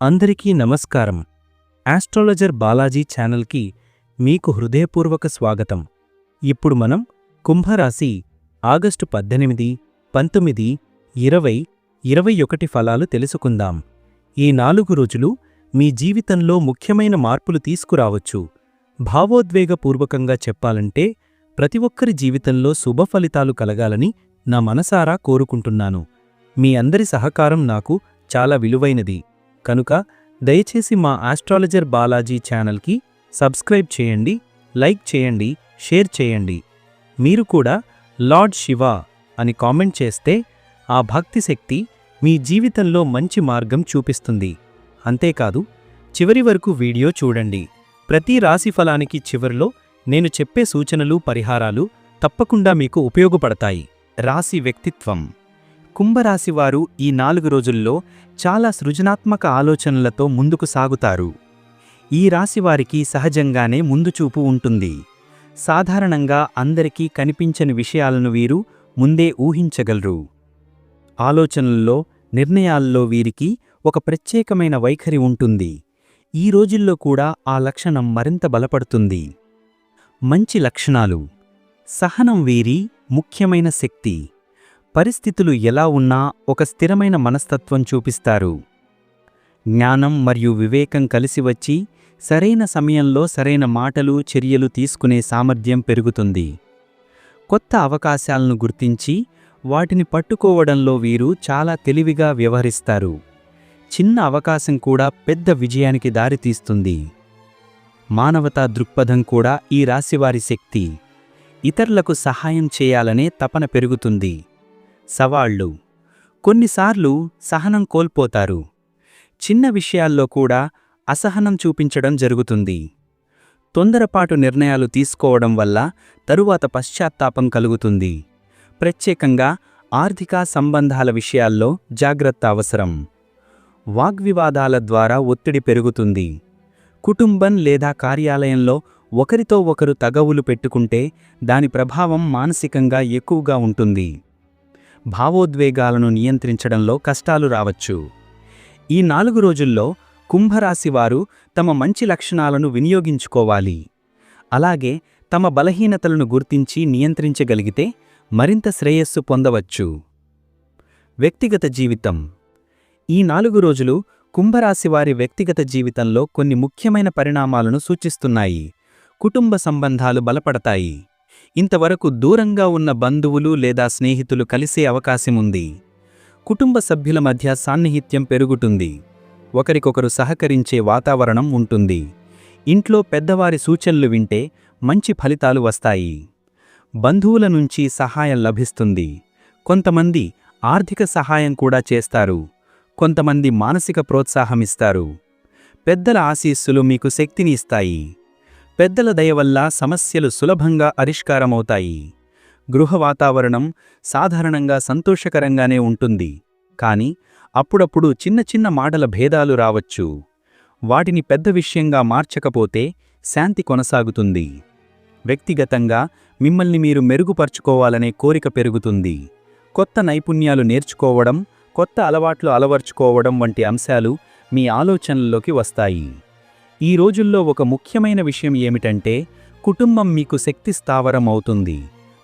అందరికీ నమస్కారం. ఆస్ట్రాలజర్ బాలాజీ ఛానల్కి మీకు హృదయపూర్వక స్వాగతం. ఇప్పుడు మనం కుంభరాశి ఆగస్టు పద్దెనిమిది పంతొమ్మిది ఇరవై ఇరవై ఒకటి ఫలాలు తెలుసుకుందాం. ఈ నాలుగు రోజులు మీ జీవితంలో ముఖ్యమైన మార్పులు తీసుకురావచ్చు. భావోద్వేగపూర్వకంగా చెప్పాలంటే ప్రతి ఒక్కరి జీవితంలో శుభ ఫలితాలు కలగాలని నా మనసారా కోరుకుంటున్నాను. మీ అందరి సహకారం నాకు చాలా విలువైనది. కనుక దయచేసి మా ఆస్ట్రాలజర్ బాలాజీ ఛానల్కి సబ్స్క్రైబ్ చేయండి లైక్ చేయండి షేర్ చేయండి. మీరు కూడా లార్డ్ శివ అని కామెంట్ చేస్తే ఆ భక్తి శక్తి మీ జీవితంలో మంచి మార్గం చూపిస్తుంది. అంతేకాదు చివరి వరకు వీడియో చూడండి. ప్రతి రాశి ఫలానికి చివరిలో నేను చెప్పే సూచనలు పరిహారాలు తప్పకుండా మీకు ఉపయోగపడతాయి. రాశి వ్యక్తిత్వం కుంభరాశివారు ఈ నాలుగు రోజుల్లో చాలా సృజనాత్మక ఆలోచనలతో ముందుకు సాగుతారు. ఈ రాశివారికి సహజంగానే ముందుచూపు ఉంటుంది. సాధారణంగా అందరికీ కనిపించని విషయాలను వీరు ముందే ఊహించగలరు. ఆలోచనల్లో నిర్ణయాల్లో వీరికి ఒక ప్రత్యేకమైన వైఖరి ఉంటుంది. ఈ రోజుల్లో కూడా ఆ లక్షణం మరింత బలపడుతుంది. మంచి లక్షణాలు. సహనం వీరి ముఖ్యమైన శక్తి. పరిస్థితులు ఎలా ఉన్నా ఒక స్థిరమైన మనస్తత్వం చూపిస్తారు. జ్ఞానం మరియు వివేకం కలిసి వచ్చి సరైన సమయంలో సరైన మాటలు చర్యలు తీసుకునే సామర్థ్యం పెరుగుతుంది. కొత్త అవకాశాలను గుర్తించి వాటిని పట్టుకోవడంలో వీరు చాలా తెలివిగా వ్యవహరిస్తారు. చిన్న అవకాశం కూడా పెద్ద విజయానికి దారితీస్తుంది మానవతా దృక్పథం కూడా ఈ రాశివారి శక్తి. ఇతరులకు సహాయం చేయాలనే తపన పెరుగుతుంది. సవాళ్ళు కొన్నిసార్లు సహనం కోల్పోతారు. చిన్న విషయాల్లో కూడా అసహనం చూపించడం జరుగుతుంది. తొందరపాటు నిర్ణయాలు తీసుకోవడం వల్ల తరువాత పశ్చాత్తాపం కలుగుతుంది. ప్రత్యేకంగా ఆర్థిక సంబంధాల విషయాల్లో జాగ్రత్త అవసరం. వాగ్వివాదాల ద్వారా ఒత్తిడి పెరుగుతుంది. కుటుంబం లేదా కార్యాలయంలో ఒకరితో ఒకరు తగవులు పెట్టుకుంటే దాని ప్రభావం మానసికంగా ఎక్కువగా ఉంటుంది. భావోద్వేగాలను నియంత్రించడంలో కష్టాలు రావచ్చు. ఈ నాలుగు రోజుల్లో కుంభరాశివారు తమ మంచి లక్షణాలను వినియోగించుకోవాలి. అలాగే తమ బలహీనతలను గుర్తించి నియంత్రించగలిగితే మరింత శ్రేయస్సు పొందవచ్చు. వ్యక్తిగత జీవితం. ఈ నాలుగు రోజులు కుంభరాశివారి వ్యక్తిగత జీవితంలో కొన్ని ముఖ్యమైన పరిణామాలను సూచిస్తున్నాయి. కుటుంబ సంబంధాలు బలపడతాయి. ఇంతవరకు దూరంగా ఉన్న బంధువులు లేదా స్నేహితులు కలిసే అవకాశముంది. కుటుంబ సభ్యుల మధ్య సాన్నిహిత్యం పెరుగుతుంది. ఒకరికొకరు సహకరించే వాతావరణం ఉంటుంది. ఇంట్లో పెద్దవారి సూచనలు వింటే మంచి ఫలితాలు వస్తాయి. బంధువుల నుంచి సహాయం లభిస్తుంది. కొంతమంది ఆర్థిక సహాయం కూడా చేస్తారు. కొంతమంది మానసిక ప్రోత్సాహమిస్తారు పెద్దల ఆశీస్సులు మీకు శక్తిని ఇస్తాయి. పెద్దల దయ వల్ల సమస్యలు సులభంగా పరిష్కారమవుతాయి గృహ వాతావరణం సాధారణంగా సంతోషకరంగానే ఉంటుంది. కాని అప్పుడప్పుడు చిన్న చిన్న మాటల భేదాలు రావచ్చు. వాటిని పెద్ద విషయంగా మార్చకపోతే శాంతి కొనసాగుతుంది. వ్యక్తిగతంగా మిమ్మల్ని మీరు మెరుగుపరుచుకోవాలనే కోరిక పెరుగుతుంది. కొత్త నైపుణ్యాలు నేర్చుకోవడం కొత్త అలవాట్లు అలవర్చుకోవడం వంటి అంశాలు మీ ఆలోచనల్లోకి వస్తాయి. ఈ రోజుల్లో ఒక ముఖ్యమైన విషయం ఏమిటంటే కుటుంబం మీకు శక్తి స్థావరం అవుతుంది.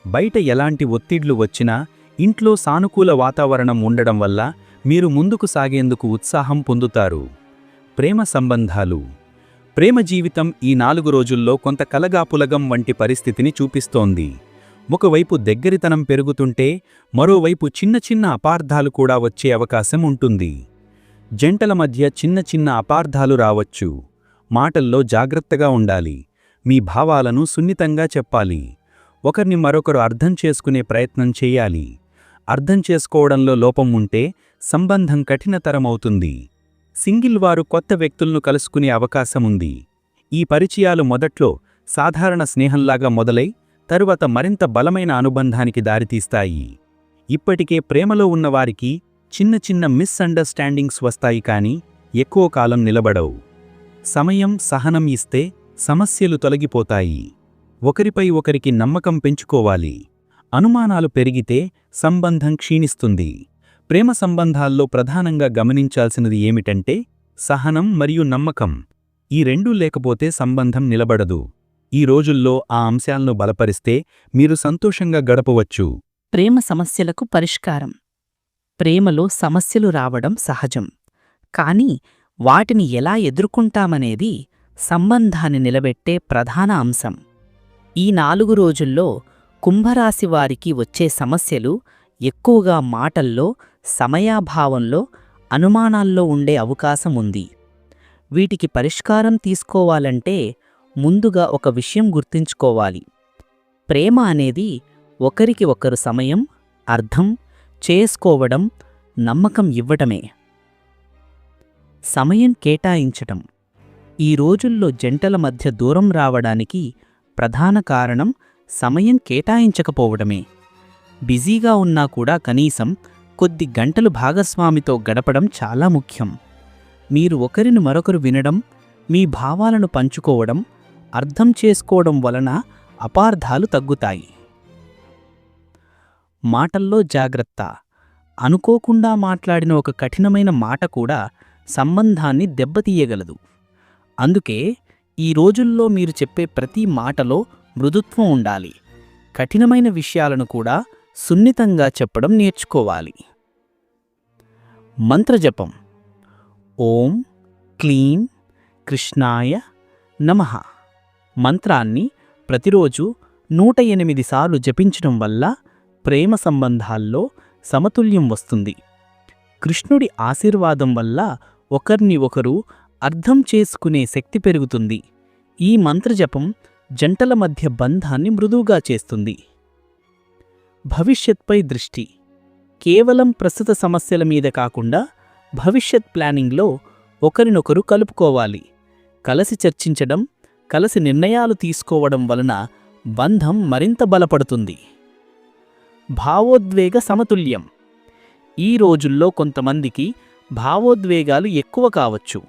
బయట ఎలాంటి ఒత్తిడ్లు వచ్చినా ఇంట్లో సానుకూల వాతావరణం ఉండడం వల్ల మీరు ముందుకు సాగేందుకు ఉత్సాహం పొందుతారు. ప్రేమ సంబంధాలు. ప్రేమ జీవితం ఈ నాలుగు రోజుల్లో కొంత కలగాపులగం వంటి పరిస్థితిని చూపిస్తోంది. ఒకవైపు దగ్గరితనం పెరుగుతుంటే మరోవైపు చిన్న చిన్న అపార్థాలు కూడా వచ్చే అవకాశం ఉంటుంది. జంటల మధ్య చిన్న చిన్న అపార్థాలు రావచ్చు. మాటల్లో జాగ్రత్తగా ఉండాలి. మీ భావాలను సున్నితంగా చెప్పాలి. ఒకరిని మరొకరు అర్థం చేసుకునే ప్రయత్నం చేయాలి. అర్థం చేసుకోవడంలో లోపం ఉంటే సంబంధం కఠినతరమవుతుంది. సింగిల్ వారు కొత్త వ్యక్తులను కలుసుకునే అవకాశముంది ఈ పరిచయాలు మొదట్లో సాధారణ స్నేహంలాగా మొదలై తరువాత మరింత బలమైన అనుబంధానికి దారితీస్తాయి. ఇప్పటికే ప్రేమలో ఉన్నవారికి చిన్న చిన్న మిస్అండర్స్టాండింగ్స్ వస్తాయి కాని ఎక్కువ కాలం నిలబడవు. సమయం సహనం ఇస్తే సమస్యలు తొలగిపోతాయి. ఒకరిపై ఒకరికి నమ్మకం పెంచుకోవాలి. అనుమానాలు పెరిగితే సంబంధం క్షీణిస్తుంది. ప్రేమ సంబంధాల్లో ప్రధానంగా గమనించాల్సినది ఏమిటంటే సహనం మరియు నమ్మకం. ఈ రెండూ లేకపోతే సంబంధం నిలబడదు. ఈ రోజుల్లో ఆ అంశాలను బలపరిస్తే మీరు సంతోషంగా గడపవచ్చు. ప్రేమ సమస్యలకు పరిష్కారం. ప్రేమలో సమస్యలు రావడం సహజం. కాని వాటిని ఎలా ఎదుర్కొంటామనేది సంబంధాన్ని నిలబెట్టే ప్రధాన అంశం. ఈ నాలుగు రోజుల్లో కుంభరాశి వారికి వచ్చే సమస్యలు ఎక్కువగా మాటల్లో సమయాభావంలో అనుమానాల్లో ఉండే అవకాశం ఉంది. వీటికి పరిష్కారం తీసుకోవాలంటే ముందుగా ఒక విషయం గుర్తుంచుకోవాలి. ప్రేమ అనేది ఒకరికి ఒకరు సమయం అర్థం చేసుకోవడం నమ్మకం ఇవ్వటమే. సమయం కేటాయించటం. ఈ రోజుల్లో జంటల మధ్య దూరం రావడానికి ప్రధాన కారణం సమయం కేటాయించకపోవడమే. బిజీగా ఉన్నా కూడా కనీసం కొద్ది గంటలు భాగస్వామితో గడపడం చాలా ముఖ్యం. మీరు ఒకరిని మరొకరు వినడం మీ భావాలను పంచుకోవడం అర్థం చేసుకోవడం వలన అపార్థాలు తగ్గుతాయి. మాటల్లో జాగ్రత్త. అనుకోకుండా మాట్లాడిన ఒక కఠినమైన మాట కూడా సంబంధాన్ని దెబ్బతీయగలదు. అందుకే ఈ రోజుల్లో మీరు చెప్పే ప్రతి మాటలో మృదుత్వం ఉండాలి. కఠినమైన విషయాలను కూడా సున్నితంగా చెప్పడం నేర్చుకోవాలి. మంత్రజపం. ఓం క్లీం కృష్ణాయ నమః. మంత్రాన్ని ప్రతిరోజు నూట ఎనిమిది సార్లు జపించడం వల్ల ప్రేమ సంబంధాల్లో సమతుల్యం వస్తుంది. కృష్ణుడి ఆశీర్వాదం వల్ల ఒకరిని ఒకరు అర్థం చేసుకునే శక్తి పెరుగుతుంది. ఈ మంత్రజపం జంటల మధ్య బంధాన్ని మృదువుగా చేస్తుంది. భవిష్యత్పై దృష్టి. కేవలం ప్రస్తుత సమస్యల మీద కాకుండా భవిష్యత్ ప్లానింగ్లో ఒకరినొకరు కలుపుకోవాలి. కలిసి చర్చించడం కలిసి నిర్ణయాలు తీసుకోవడం వలన బంధం మరింత బలపడుతుంది. భావోద్వేగ సమతుల్యం. ఈ రోజుల్లో కొంతమందికి భావోద్వేగాలు ఎక్కువ కావచ్చు.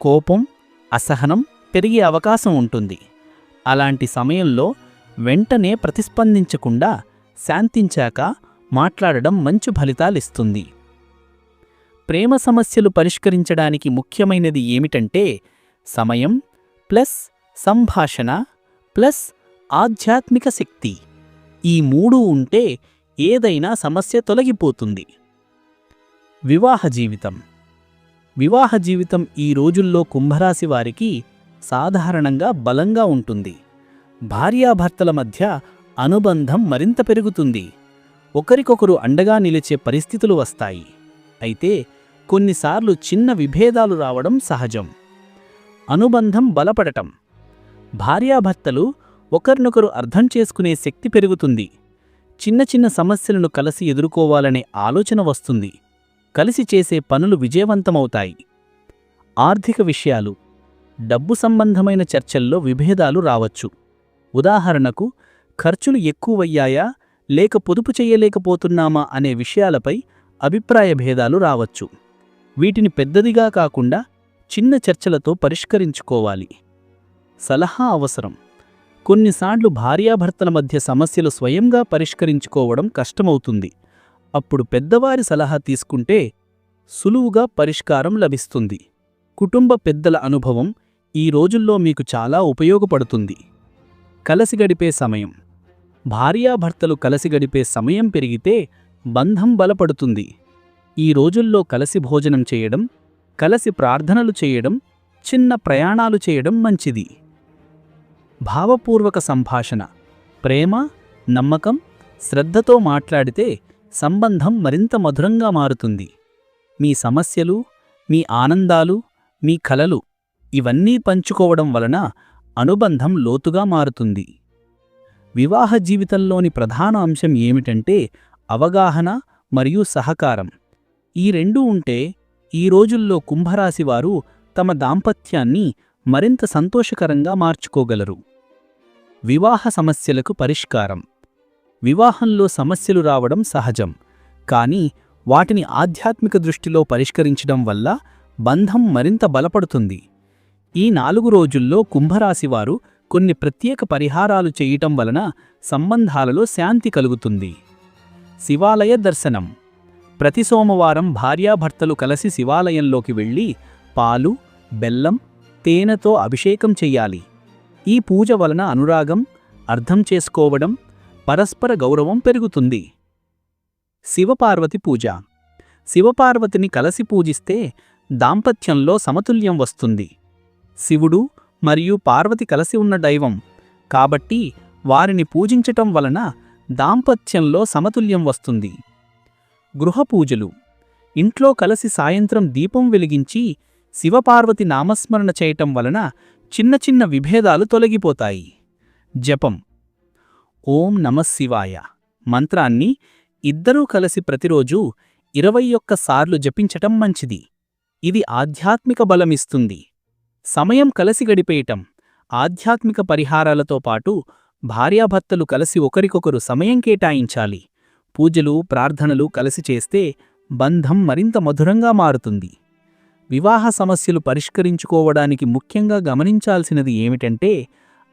కోపం అసహనం పెరిగే అవకాశం ఉంటుంది. అలాంటి సమయంలో వెంటనే ప్రతిస్పందించకుండా శాంతించాక మాట్లాడడం మంచి ఫలితాలిస్తుంది. ప్రేమ సమస్యలు పరిష్కరించడానికి ముఖ్యమైనది ఏమిటంటే సమయం ప్లస్ సంభాషణ ప్లస్ ఆధ్యాత్మిక శక్తి. ఈ మూడు ఉంటే ఏదైనా సమస్య తొలగిపోతుంది. వివాహ జీవితం. వివాహ జీవితం ఈ రోజుల్లో కుంభరాశి వారికి సాధారణంగా బలంగా ఉంటుంది. భార్యాభర్తల మధ్య అనుబంధం మరింత పెరుగుతుంది. ఒకరికొకరు అండగా నిలిచే పరిస్థితులు వస్తాయి. అయితే కొన్నిసార్లు చిన్న విభేదాలు రావడం సహజం. అనుబంధం బలపడటం. భార్యాభర్తలు ఒకరినొకరు అర్థం చేసుకునే శక్తి పెరుగుతుంది. చిన్న చిన్న సమస్యలను కలిసి ఎదుర్కోవాలనే ఆలోచన వస్తుంది. కలిసి చేసే పనులు విజయవంతమవుతాయి. ఆర్థిక విషయాలు డబ్బు సంబంధమైన చర్చల్లో విభేదాలు రావచ్చు. ఉదాహరణకు ఖర్చులు ఎక్కువయ్యాయా లేక పొదుపు చేయలేకపోతున్నామా అనే విషయాలపై అభిప్రాయ భేదాలు రావచ్చు. వీటిని పెద్దదిగా కాకుండా చిన్న చర్చలతో పరిష్కరించుకోవాలి. సలహా అవసరం. కొన్నిసార్లు భార్యాభర్తల మధ్య సమస్యలు స్వయంగా పరిష్కరించుకోవడం కష్టమవుతుంది. అప్పుడు పెద్దవారి సలహా తీసుకుంటే సులువుగా పరిష్కారం లభిస్తుంది. కుటుంబ పెద్దల అనుభవం ఈ రోజుల్లో మీకు చాలా ఉపయోగపడుతుంది. కలసి గడిపే సమయం. భార్యాభర్తలు కలసి గడిపే సమయం పెరిగితే బంధం బలపడుతుంది. ఈ రోజుల్లో కలసి భోజనం చేయడం కలసి ప్రార్థనలు చేయడం చిన్న ప్రయాణాలు చేయడం మంచిది. భావపూర్వక సంభాషణ ప్రేమ నమ్మకం శ్రద్ధతో మాట్లాడితే సంబంధం మరింత మధురంగా మారుతుంది. మీ సమస్యలు మీ ఆనందాలు మీ కలలు ఇవన్నీ పంచుకోవడం వలన అనుబంధం లోతుగా మారుతుంది. వివాహ జీవితంలోని ప్రధాన అంశం ఏమిటంటే అవగాహన మరియు సహకారం. ఈ రెండూ ఉంటే ఈ రోజుల్లో కుంభరాశివారు తమ దాంపత్యాన్ని మరింత సంతోషకరంగా మార్చుకోగలరు. వివాహ సమస్యలకు పరిష్కారం. వివాహంలో సమస్యలు రావడం సహజం. కానీ వాటిని ఆధ్యాత్మిక దృష్టిలో పరిష్కరించడం వల్ల బంధం మరింత బలపడుతుంది. ఈ నాలుగు రోజుల్లో కుంభరాశివారు కొన్ని ప్రత్యేక పరిహారాలు చేయటం వలన సంబంధాలలో శాంతి కలుగుతుంది. శివాలయ దర్శనం. ప్రతి సోమవారం భార్యాభర్తలు కలిసి శివాలయంలోకి వెళ్ళి పాలు బెల్లం తేనెతో అభిషేకం చెయ్యాలి ఈ పూజ వలన అనురాగం అర్థం చేసుకోవడం పరస్పర గౌరవం పెరుగుతుంది. శివపార్వతి పూజ. శివపార్వతిని కలసి పూజిస్తే దాంపత్యంలో సమతుల్యం వస్తుంది. శివుడు మరియు పార్వతి కలసి ఉన్న దైవం. కాబట్టి వారిని పూజించటం వలన దాంపత్యంలో సమతుల్యం వస్తుంది. గృహ పూజలు. ఇంట్లో కలసి సాయంత్రం దీపం వెలిగించి శివపార్వతి నామస్మరణ చేయటం వలన చిన్న చిన్న విభేదాలు తొలగిపోతాయి. జపం. ఓం నమశివాయ మంత్రాన్ని ఇద్దరూ కలిసి ప్రతిరోజు ఇరవై ఒక్క సార్లు జపించటం మంచిది. ఇది ఆధ్యాత్మిక బలమిస్తుంది. సమయం కలిసి గడిపేయటం ఆధ్యాత్మిక పరిహారాలతో పాటు భార్యాభర్తలు కలిసి ఒకరికొకరు సమయం కేటాయించాలి. పూజలు ప్రార్థనలు కలిసి చేస్తే బంధం మరింత మధురంగా మారుతుంది. వివాహ సమస్యలు పరిష్కరించుకోవడానికి ముఖ్యంగా గమనించాల్సినది ఏమిటంటే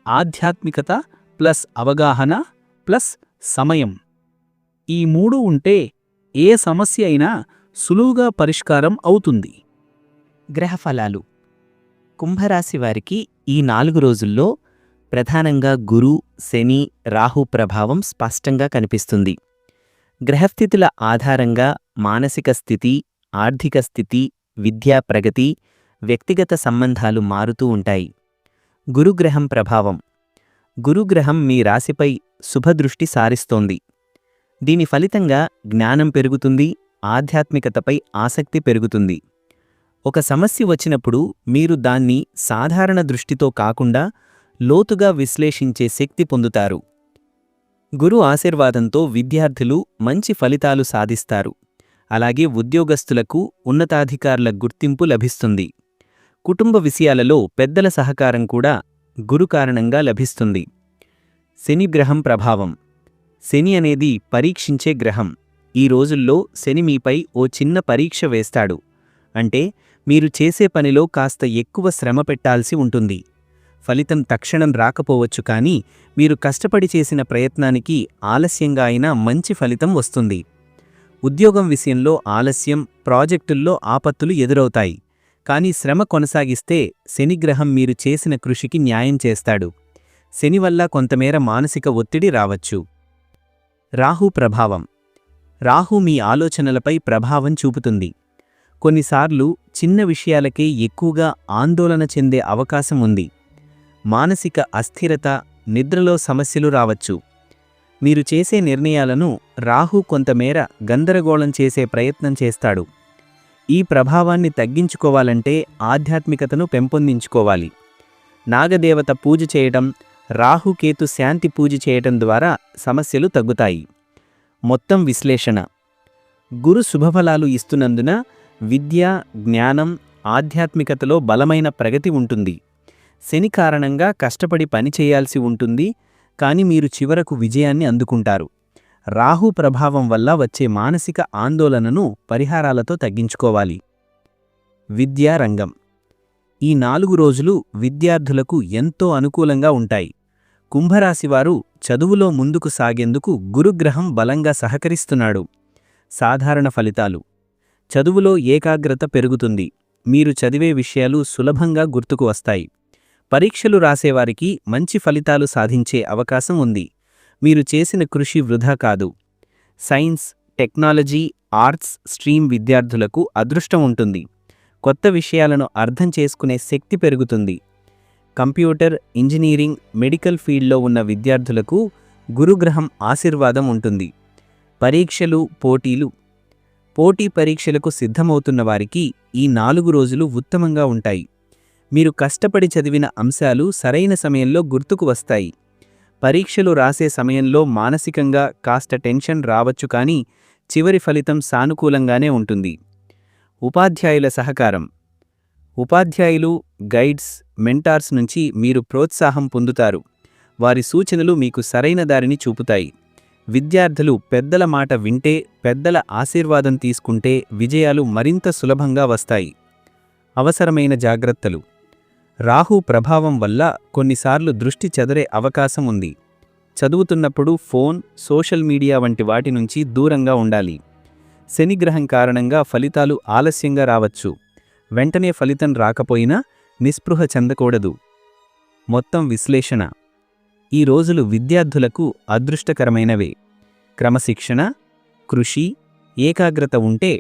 ఆధ్యాత్మికత ప్లస్ అవగాహన ప్లస్ సమయం. ఈ మూడు ఉంటే ఏ సమస్య అయినా సులువుగా పరిష్కారం అవుతుంది. గ్రహఫలాలు. కుంభరాశి వారికి ఈ నాలుగు రోజుల్లో ప్రధానంగా గురు శని రాహు ప్రభావం స్పష్టంగా కనిపిస్తుంది. గ్రహస్థితుల ఆధారంగా మానసిక స్థితి ఆర్థిక స్థితి విద్యా ప్రగతి వ్యక్తిగత సంబంధాలు మారుతూ ఉంటాయి. గురుగ్రహం ప్రభావం. గురుగ్రహం మీ రాశిపై శుభదృష్టి సారిస్తోంది. దీని ఫలితంగా జ్ఞానం పెరుగుతుంది ఆధ్యాత్మికతపై ఆసక్తి పెరుగుతుంది. ఒక సమస్య వచ్చినప్పుడు మీరు దాన్ని సాధారణ దృష్టితో కాకుండా లోతుగా విశ్లేషించే శక్తి పొందుతారు. గురు ఆశీర్వాదంతో విద్యార్థులు మంచి ఫలితాలు సాధిస్తారు. అలాగే ఉద్యోగస్తులకు ఉన్నతాధికారుల గుర్తింపు లభిస్తుంది. కుటుంబ విషయాలలో పెద్దల సహకారం కూడా గురు కారణంగా లభిస్తుంది. శని గ్రహం ప్రభావం. శని అనేది పరీక్షించే గ్రహం. ఈ రోజుల్లో శని మీపై ఓ చిన్న పరీక్ష వేస్తాడు. అంటే మీరు చేసే పనిలో కాస్త ఎక్కువ శ్రమ పెట్టాల్సి ఉంటుంది. ఫలితం తక్షణం రాకపోవచ్చు కానీ మీరు కష్టపడి చేసిన ప్రయత్నానికి ఆలస్యంగా అయినా మంచి ఫలితం వస్తుంది. ఉద్యోగం విషయంలో ఆలస్యం ప్రాజెక్టుల్లో ఆపత్తులు ఎదురవుతాయి. కానీ శ్రమ కొనసాగిస్తే శనిగ్రహం మీరు చేసిన కృషికి న్యాయం చేస్తాడు. శని వల్ల కొంతమేర మానసిక ఒత్తిడి రావచ్చు. రాహు ప్రభావం. రాహు మీ ఆలోచనలపై ప్రభావం చూపుతుంది. కొన్నిసార్లు చిన్న విషయాలకే ఎక్కువగా ఆందోళన చెందే అవకాశం ఉంది. మానసిక అస్థిరత నిద్రలో సమస్యలు రావచ్చు. మీరు చేసే నిర్ణయాలను రాహు కొంతమేర గందరగోళం చేసే ప్రయత్నం చేస్తాడు. ఈ ప్రభావాన్ని తగ్గించుకోవాలంటే ఆధ్యాత్మికతను పెంపొందించుకోవాలి. నాగదేవత పూజ చేయటం రాహుకేతు శాంతి పూజ చేయటం ద్వారా సమస్యలు తగ్గుతాయి. మొత్తం విశ్లేషణ. గురు శుభఫలాలు ఇస్తున్నందున విద్య జ్ఞానం ఆధ్యాత్మికతలో బలమైన ప్రగతి ఉంటుంది. శని కారణంగా కష్టపడి పని చేయాల్సి ఉంటుంది కానీ మీరు చివరకు విజయాన్ని అందుకుంటారు. రాహు ప్రభావం వల్ల వచ్చే మానసిక ఆందోళనను పరిహారాలతో తగ్గించుకోవాలి. విద్యారంగం ఈ నాలుగు రోజులు విద్యార్థులకు ఎంతో అనుకూలంగా ఉంటాయి. కుంభరాశివారు చదువులో ముందుకు సాగేందుకు గురుగ్రహం బలంగా సహకరిస్తున్నాడు. సాధారణ ఫలితాలు. చదువులో ఏకాగ్రత పెరుగుతుంది. మీరు చదివే విషయాలు సులభంగా గుర్తుకు వస్తాయి. పరీక్షలు రాసేవారికి మంచి ఫలితాలు సాధించే అవకాశం ఉంది. మీరు చేసిన కృషి వృధా కాదు. సైన్స్ టెక్నాలజీ ఆర్ట్స్ స్ట్రీమ్ విద్యార్థులకు అదృష్టం ఉంటుంది. కొత్త విషయాలను అర్థం చేసుకునే శక్తి పెరుగుతుంది. కంప్యూటర్ ఇంజనీరింగ్ మెడికల్ ఫీల్డ్లో ఉన్న విద్యార్థులకు గురుగ్రహం ఆశీర్వాదం ఉంటుంది. పరీక్షలు పోటీలు. పోటీ పరీక్షలకు సిద్ధమవుతున్న వారికి ఈ నాలుగు రోజులు ఉత్తమంగా ఉంటాయి. మీరు కష్టపడి చదివిన అంశాలు సరైన సమయంలో గుర్తుకు వస్తాయి. పరీక్షలు రాసే సమయంలో మానసికంగా కాస్త టెన్షన్ రావచ్చు కానీ చివరి ఫలితం సానుకూలంగానే ఉంటుంది. ఉపాధ్యాయుల సహకారం. ఉపాధ్యాయులు గైడ్స్ మెంటార్స్ నుంచి మీరు ప్రోత్సాహం పొందుతారు. వారి సూచనలు మీకు సరైన దారిని చూపుతాయి. విద్యార్థులు పెద్దల మాట వింటే పెద్దల ఆశీర్వాదం తీసుకుంటే విజయాలు మరింత సులభంగా వస్తాయి. అవసరమైన జాగ్రత్తలు. రాహు ప్రభావం వల్ల కొన్నిసార్లు దృష్టి చెదరే అవకాశం ఉంది. చదువుతున్నప్పుడు ఫోన్ సోషల్ మీడియా వంటి వాటి నుంచి దూరంగా ఉండాలి. శనిగ్రహం కారణంగా ఫలితాలు ఆలస్యంగా రావచ్చు. వెంటనే ఫలితం రాకపోయినా నిస్పృహ చెందకూడదు. మొత్తం విశ్లేషణ. ఈ రోజులు విద్యార్థులకు అదృష్టకరమైనవే. క్రమశిక్షణ కృషి ఏకాగ్రత ఉంటే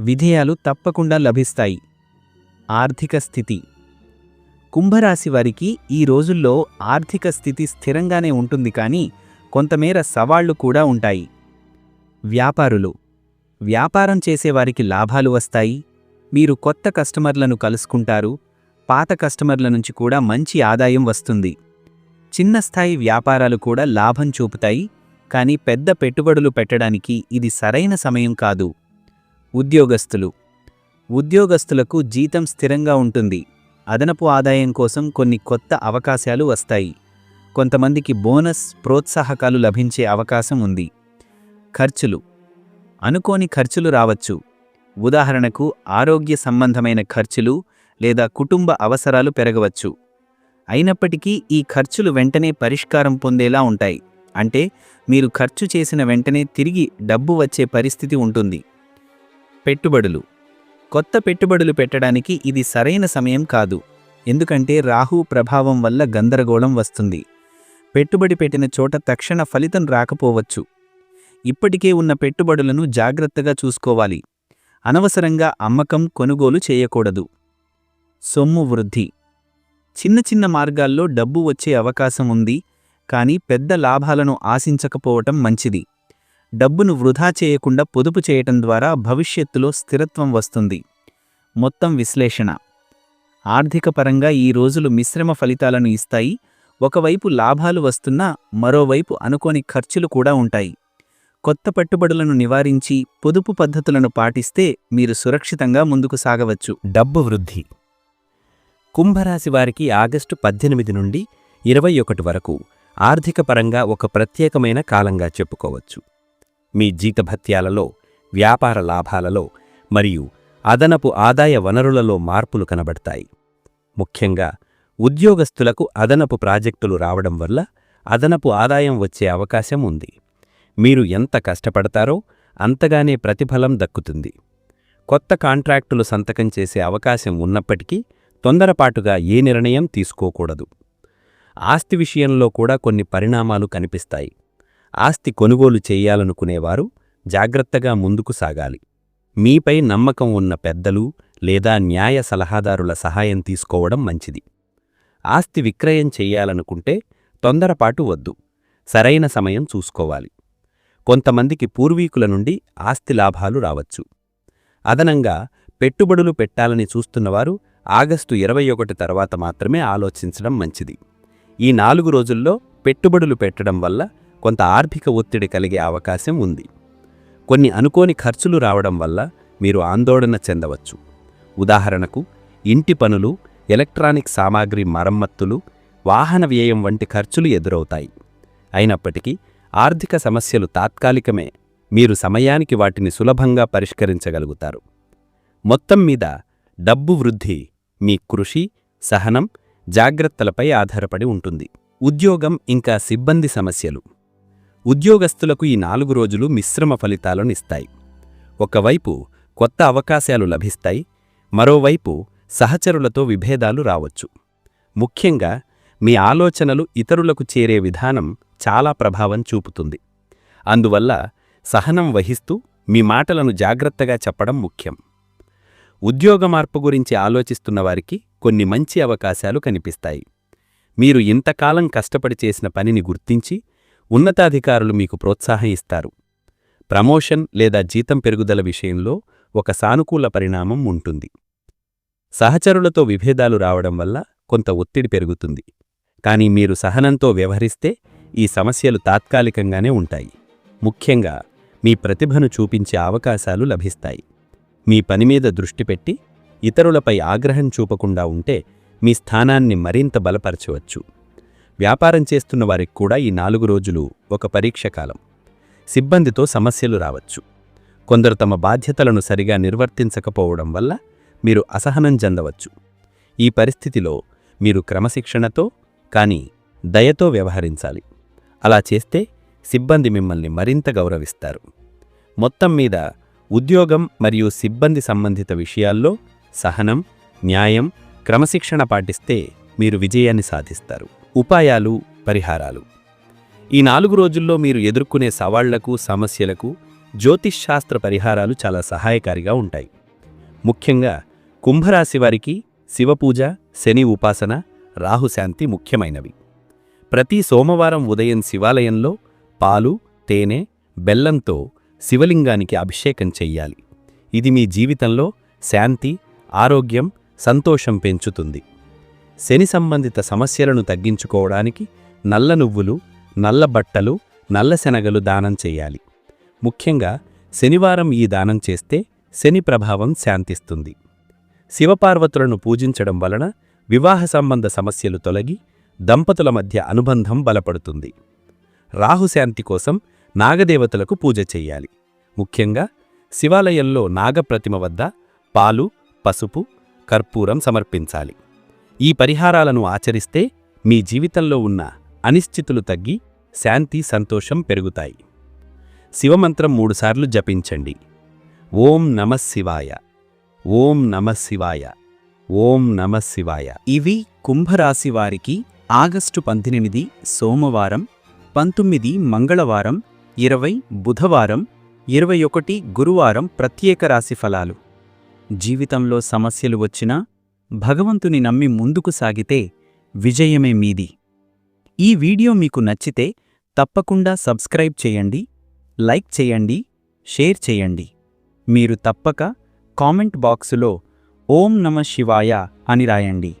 విధేయాలు తప్పకుండా లభిస్తాయి. ఆర్థిక స్థితి. కుంభరాశి వారికి ఈ రోజుల్లో ఆర్థిక స్థితి స్థిరంగానే ఉంటుంది కానీ కొంతమేర సవాళ్ళు కూడా ఉంటాయి. వ్యాపారులు. వ్యాపారం చేసేవారికి లాభాలు వస్తాయి. మీరు కొత్త కస్టమర్లను కలుసుకుంటారు. పాత కస్టమర్ల నుంచి కూడా మంచి ఆదాయం వస్తుంది. చిన్న స్థాయి వ్యాపారాలు కూడా లాభం చూపుతాయి. కానీ పెద్ద పెట్టుబడులు పెట్టడానికి ఇది సరైన సమయం కాదు. ఉద్యోగస్తులు. ఉద్యోగస్తులకు జీతం స్థిరంగా ఉంటుంది. అదనపు ఆదాయం కోసం కొన్ని కొత్త అవకాశాలు వస్తాయి. కొంతమందికి బోనస్ ప్రోత్సాహకాలు లభించే అవకాశం ఉంది. ఖర్చులు. అనుకోని ఖర్చులు రావచ్చు. ఉదాహరణకు ఆరోగ్య సంబంధమైన ఖర్చులు లేదా కుటుంబ అవసరాలు పెరగవచ్చు. అయినప్పటికీ ఈ ఖర్చులు వెంటనే పరిష్కారం పొందేలా ఉంటాయి. అంటే మీరు ఖర్చు చేసిన వెంటనే తిరిగి డబ్బు వచ్చే పరిస్థితి ఉంటుంది. పెట్టుబడులు. కొత్త పెట్టుబడులు పెట్టడానికి ఇది సరైన సమయం కాదు. ఎందుకంటే రాహు ప్రభావం వల్ల గందరగోళం వస్తుంది. పెట్టుబడి పెట్టిన చోట తక్షణ ఫలితం రాకపోవచ్చు. ఇప్పటికే ఉన్న పెట్టుబడులను జాగ్రత్తగా చూసుకోవాలి. అనవసరంగా అమ్మకం కొనుగోలు చేయకూడదు. సొమ్ము వృద్ధి. చిన్న చిన్న మార్గాల్లో డబ్బు వచ్చే అవకాశం ఉంది కానీ పెద్ద లాభాలను ఆశించకపోవటం మంచిది. డబ్బును వృధా చేయకుండా పొదుపు చేయటం ద్వారా భవిష్యత్తులో స్థిరత్వం వస్తుంది. మొత్తం విశ్లేషణ. ఆర్థికపరంగా ఈ రోజులు మిశ్రమ ఫలితాలను ఇస్తాయి. ఒకవైపు లాభాలు వస్తున్నా మరోవైపు అనుకోని ఖర్చులు కూడా ఉంటాయి. కొత్త పెట్టుబడులను నివారించి పొదుపు పద్ధతులను పాటిస్తే మీరు సురక్షితంగా ముందుకు సాగవచ్చు. డబ్బు వృద్ధి. కుంభరాశి వారికి ఆగస్టు పద్దెనిమిది నుండి ఇరవై ఒకటి వరకు ఆర్థికపరంగా ఒక ప్రత్యేకమైన కాలంగా చెప్పుకోవచ్చు. మీ జీతభత్యాలలో వ్యాపార లాభాలలో మరియు అదనపు ఆదాయ వనరులలో మార్పులు కనబడతాయి. ముఖ్యంగా ఉద్యోగస్తులకు అదనపు ప్రాజెక్టులు రావడం వల్ల అదనపు ఆదాయం వచ్చే అవకాశం ఉంది. మీరు ఎంత కష్టపడతారో అంతగానే ప్రతిఫలం దక్కుతుంది. కొత్త కాంట్రాక్టులు సంతకం చేసే అవకాశం ఉన్నప్పటికీ తొందరపాటుగా ఏ నిర్ణయం తీసుకోకూడదు. ఆస్తి విషయంలో కూడా కొన్ని పరిణామాలు కనిపిస్తాయి. ఆస్తి కొనుగోలు చేయాలనుకునేవారు జాగ్రత్తగా ముందుకు సాగాలి. మీపై నమ్మకం ఉన్న పెద్దలు లేదా న్యాయ సలహాదారుల సహాయం తీసుకోవడం మంచిది. ఆస్తి విక్రయం చెయ్యాలనుకుంటే తొందరపాటు వద్దు. సరైన సమయం చూసుకోవాలి. కొంతమందికి పూర్వీకుల నుండి ఆస్తి లాభాలు రావచ్చు. అదనంగా పెట్టుబడులు పెట్టాలని చూస్తున్నవారు ఆగస్టు ఇరవై ఒకటి తర్వాత మాత్రమే ఆలోచించడం మంచిది. ఈ నాలుగు రోజుల్లో పెట్టుబడులు పెట్టడం వల్ల కొంత ఆర్థిక ఒత్తిడి కలిగే అవకాశం ఉంది. కొన్ని అనుకోని ఖర్చులు రావడం వల్ల మీరు ఆందోళన చెందవచ్చు. ఉదాహరణకు ఇంటి పనులు ఎలక్ట్రానిక్ సామాగ్రి మరమ్మత్తులు వాహన వ్యయం వంటి ఖర్చులు ఎదురవుతాయి. అయినప్పటికీ ఆర్థిక సమస్యలు తాత్కాలికమే. మీరు సమయానికి వాటిని సులభంగా పరిష్కరించగలుగుతారు. మొత్తం మీద డబ్బు వృద్ధి మీ కృషి సహనం జాగ్రత్తలపై ఆధారపడి ఉంటుంది. ఉద్యోగం ఇంకా సిబ్బంది సమస్యలు. ఉద్యోగస్తులకు ఈ నాలుగు రోజులు మిశ్రమ ఫలితాలను ఇస్తాయి. ఒకవైపు కొత్త అవకాశాలు లభిస్తాయి మరోవైపు సహచరులతో విభేదాలు రావచ్చు. ముఖ్యంగా మీ ఆలోచనలు ఇతరులకు చేరే విధానం చాలా ప్రభావం చూపుతుంది. అందువల్ల సహనం వహిస్తూ మీ మాటలను జాగ్రత్తగా చెప్పడం ముఖ్యం. ఉద్యోగ మార్పు గురించి ఆలోచిస్తున్న వారికి కొన్ని మంచి అవకాశాలు కనిపిస్తాయి. మీరు ఇంతకాలం కష్టపడి చేసిన పనిని గుర్తించి ఉన్నతాధికారులు మీకు ప్రోత్సాహం ఇస్తారు. ప్రమోషన్ లేదా జీతం పెరుగుదల విషయంలో ఒక సానుకూల పరిణామం ఉంటుంది. సహచరులతో విభేదాలు రావడం వల్ల కొంత ఒత్తిడి పెరుగుతుంది. కానీ మీరు సహనంతో వ్యవహరిస్తే ఈ సమస్యలు తాత్కాలికంగానే ఉంటాయి. ముఖ్యంగా మీ ప్రతిభను చూపించే అవకాశాలు లభిస్తాయి. మీ పనిమీద దృష్టి పెట్టి ఇతరులపై ఆగ్రహం చూపకుండా ఉంటే మీ స్థానాన్ని మరింత బలపరచవచ్చు. వ్యాపారం చేస్తున్న వారికి కూడా ఈ నాలుగు రోజులు ఒక పరీక్ష కాలం. సిబ్బందితో సమస్యలు రావచ్చు. కొందరు తమ బాధ్యతలను సరిగా నిర్వర్తించకపోవడం వల్ల మీరు అసహనం చెందవచ్చు. ఈ పరిస్థితిలో మీరు క్రమశిక్షణతో కానీ దయతో వ్యవహరించాలి. అలా చేస్తే సిబ్బంది మిమ్మల్ని మరింత గౌరవిస్తారు. మొత్తం మీద ఉద్యోగం మరియు సిబ్బంది సంబంధిత విషయాల్లో సహనం న్యాయం క్రమశిక్షణ పాటిస్తే మీరు విజయాన్ని సాధిస్తారు. ఉపాయాలు పరిహారాలు. ఈ నాలుగు రోజుల్లో మీరు ఎదుర్కొనే సవాళ్ళకు సమస్యలకు జ్యోతిష్శాస్త్ర పరిహారాలు చాలా సహాయకారిగా ఉంటాయి. ముఖ్యంగా కుంభరాశి వారికి శివపూజ శని ఉపాసన రాహుశాంతి ముఖ్యమైనవి. ప్రతి సోమవారం ఉదయం శివాలయంలో పాలు తేనె బెల్లంతో శివలింగానికి అభిషేకం చెయ్యాలి. ఇది మీ జీవితంలో శాంతి ఆరోగ్యం సంతోషం పెంచుతుంది. శని సంబంధిత సమస్యలను తగ్గించుకోవడానికి నల్ల నువ్వులు నల్ల బట్టలు నల్ల శనగలు దానం చేయాలి. ముఖ్యంగా శనివారం ఈ దానం చేస్తే శని ప్రభావం శాంతిస్తుంది. శివపార్వతులను పూజించడం వలన వివాహ సంబంధ సమస్యలు తొలగి దంపతుల మధ్య అనుబంధం బలపడుతుంది. రాహుశాంతి కోసం నాగదేవతలకు పూజ చెయ్యాలి ముఖ్యంగా శివాలయంలో నాగప్రతిమ వద్ద పాలు పసుపు కర్పూరం సమర్పించాలి. ఈ పరిహారాలను ఆచరిస్తే మీ జీవితంలో ఉన్న అనిశ్చితులు తగ్గి శాంతి సంతోషం పెరుగుతాయి. శివమంత్రం మూడుసార్లు జపించండి. ఓం నమ శివాయ. ఓం నమ శివాయ. ఓం నమ శివాయ. ఇవి కుంభరాశి వారికి ఆగస్టు పద్దెనిమిది సోమవారం పంతొమ్మిది మంగళవారం ఇరవై బుధవారం ఇరవై ఒకటి గురువారం ప్రత్యేక రాశి ఫలాలు. జీవితంలో సమస్యలు వచ్చినా భగవంతుని నమ్మి ముందుకు సాగితే విజయమే మీది. ఈ వీడియో మీకు నచ్చితే తప్పకుండా సబ్స్క్రైబ్ చేయండి లైక్ చేయండి షేర్ చేయండి. మీరు తప్పక కామెంట్ బాక్సులో ఓం నమ శివాయ అని రాయండి.